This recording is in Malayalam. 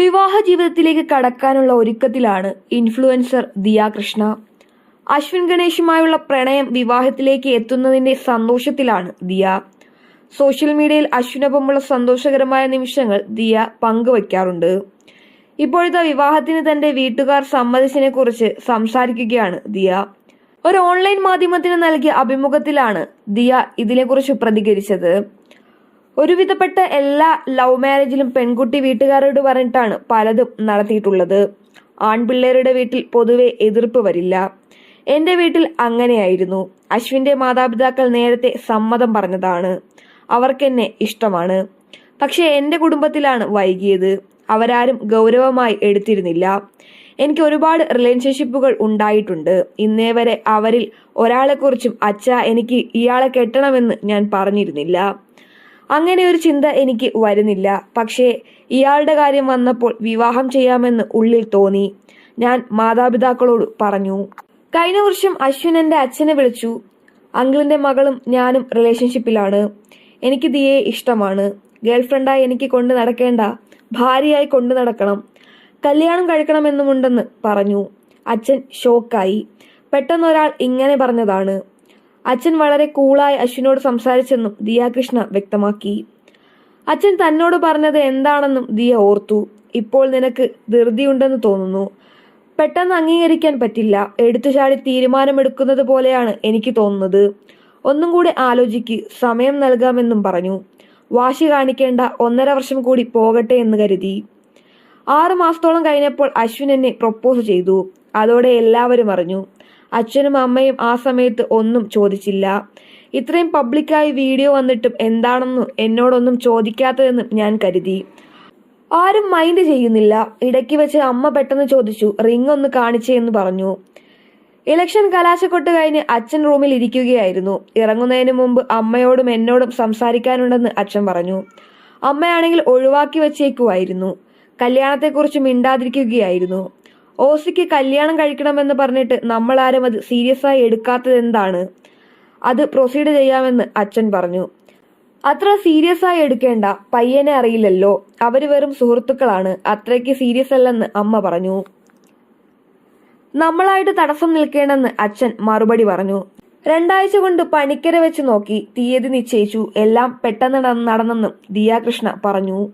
വിവാഹ ജീവിതത്തിലേക്ക് കടക്കാനുള്ള ഒരുക്കത്തിലാണ് ഇൻഫ്ലുവൻസർ ദിയ കൃഷ്ണ. അശ്വിൻ ഗണേഷുമായുള്ള പ്രണയം വിവാഹത്തിലേക്ക് എത്തുന്നതിന്റെ സന്തോഷത്തിലാണ് ദിയ. സോഷ്യൽ മീഡിയയിൽ അശ്വിനൊപ്പമുള്ള സന്തോഷകരമായ നിമിഷങ്ങൾ ദിയ പങ്കുവയ്ക്കാറുണ്ട് ഇപ്പോഴത്തെ വിവാഹത്തിന് തന്റെ വീട്ടുകാർ സമ്മതിച്ചതിനെ കുറിച്ച് സംസാരിക്കുകയാണ് ദിയ. ഒരു ഓൺലൈൻ മാധ്യമത്തിന് നൽകിയ അഭിമുഖത്തിലാണ് ദിയ ഇതിനെക്കുറിച്ച് പ്രതികരിച്ചത്. ഒരുവിധപ്പെട്ട എല്ലാ ലവ് മാരേജിലും പെൺകുട്ടി വീട്ടുകാരോട് പറഞ്ഞിട്ടാണ് പലതും നടത്തിയിട്ടുള്ളത്. ആൺപിള്ളേരുടെ വീട്ടിൽ പൊതുവെ എതിർപ്പ് വരില്ല. എന്റെ വീട്ടിൽ അങ്ങനെയായിരുന്നു. അശ്വിന്റെ മാതാപിതാക്കൾ നേരത്തെ സമ്മതം പറഞ്ഞതാണ്. അവർക്കെന്നെ ഇഷ്ടമാണ്. പക്ഷേ എന്റെ കുടുംബത്തിലാണ് വൈകിയത്. അവരാരും ഗൗരവമായി എടുത്തിരുന്നില്ല. എനിക്ക് ഒരുപാട് റിലേഷൻഷിപ്പുകൾ ഉണ്ടായിട്ടുണ്ട്. ഇന്നേ വരെ അവരിൽ ഒരാളെക്കുറിച്ചും അച്ഛ എനിക്ക് ഇയാളെ കെട്ടണമെന്ന് ഞാൻ പറഞ്ഞിരുന്നില്ല. അങ്ങനെ ഒരു ചിന്ത എനിക്ക് വരുന്നില്ല. പക്ഷേ ഇയാളുടെ കാര്യം വന്നപ്പോൾ വിവാഹം ചെയ്യാമെന്ന് ഉള്ളിൽ തോന്നി. ഞാൻ മാതാപിതാക്കളോട് പറഞ്ഞു. കഴിഞ്ഞ വർഷം അശ്വിൻ എന്റെ അച്ഛനെ വിളിച്ചു. അങ്കിളിന്റെ മകളും ഞാനും റിലേഷൻഷിപ്പിലാണ് എനിക്ക് ദിയെ ഇഷ്ടമാണ്. ഗേൾഫ്രണ്ടായി എനിക്ക് കൊണ്ട് നടക്കേണ്ട ഭാര്യയായി കൊണ്ടു നടക്കണം. കല്യാണം കഴിക്കണമെന്നുമുണ്ടെന്ന് പറഞ്ഞു. അച്ഛൻ ഷോക്കായി. പെട്ടെന്നൊരാൾ ഇങ്ങനെ പറഞ്ഞതാണ്. അച്ഛൻ വളരെ കൂളായി അശ്വിനോട് സംസാരിച്ചെന്നും ദിയാകൃഷ്ണ വ്യക്തമാക്കി. അച്ഛൻ തന്നോട് പറഞ്ഞത് എന്താണെന്നും ദിയ ഓർത്തു. ഇപ്പോൾ നിനക്ക് ധൃതിയുണ്ടെന്ന് തോന്നുന്നു. പെട്ടെന്ന് അംഗീകരിക്കാൻ പറ്റില്ല. എടുത്തുചാടി തീരുമാനമെടുക്കുന്നത് പോലെയാണ് എനിക്ക് തോന്നുന്നത്. ഒന്നും കൂടി ആലോചിക്ക്. സമയം നൽകാമെന്നും പറഞ്ഞു. വാശി കാണിക്കേണ്ട ഒന്നര വർഷം കൂടി പോകട്ടെ എന്ന് കരുതി. ആറു മാസത്തോളം കഴിഞ്ഞപ്പോൾ അശ്വിൻ എന്നെ പ്രൊപ്പോസ് ചെയ്തു. അതോടെ എല്ലാവരും അറിഞ്ഞു. അച്ഛനും അമ്മയും ആ സമയത്ത് ഒന്നും ചോദിച്ചില്ല. ഇത്രയും പബ്ലിക്കായി വീഡിയോ വന്നിട്ടും എന്താണെന്നും എന്നോടൊന്നും ചോദിക്കാത്തതെന്നും ഞാൻ കരുതി. ആരും മൈൻഡ് ചെയ്യുന്നില്ല. ഇടയ്ക്ക് വെച്ച് അമ്മ പെട്ടെന്ന് ചോദിച്ചു റിംഗ് ഒന്ന് കാണിച്ചേ എന്ന് പറഞ്ഞു. ഇലക്ഷൻ കലാശക്കൊട്ട് കഴിഞ്ഞ് അച്ഛൻ റൂമിൽ ഇരിക്കുകയായിരുന്നു. ഇറങ്ങുന്നതിന് മുമ്പ് അമ്മയോടും എന്നോടും സംസാരിക്കാനുണ്ടെന്ന് അച്ഛൻ പറഞ്ഞു. അമ്മയാണെങ്കിൽ ഒഴിവാക്കി വെച്ചേക്കുമായിരുന്നു. കല്യാണത്തെക്കുറിച്ച് മിണ്ടാതിരിക്കുകയായിരുന്നു. ഓസിക്ക് കല്യാണം കഴിക്കണമെന്ന് പറഞ്ഞിട്ട് നമ്മളാരും അത് സീരിയസ് ആയി എടുക്കാത്തത് എന്താണ്? അത് പ്രൊസീഡ് ചെയ്യാമെന്ന് അച്ഛൻ പറഞ്ഞു. അത്ര സീരിയസ് ആയി എടുക്കേണ്ട പയ്യനെ അറിയില്ലല്ലോ. അവർ വെറും സുഹൃത്തുക്കളാണ്. അത്രയ്ക്ക് സീരിയസ് അല്ലെന്ന് അമ്മ പറഞ്ഞു. നമ്മളായിട്ട് തടസ്സം നിൽക്കേണ്ടെന്ന് അച്ഛൻ മറുപടി പറഞ്ഞു. രണ്ടാഴ്ച കൊണ്ട് പണിക്കര വെച്ച് നോക്കി തീയതി നിശ്ചയിച്ചു. എല്ലാം പെട്ടെന്ന് നട- നടന്നെന്നും ദിയാകൃഷ്ണ പറഞ്ഞു.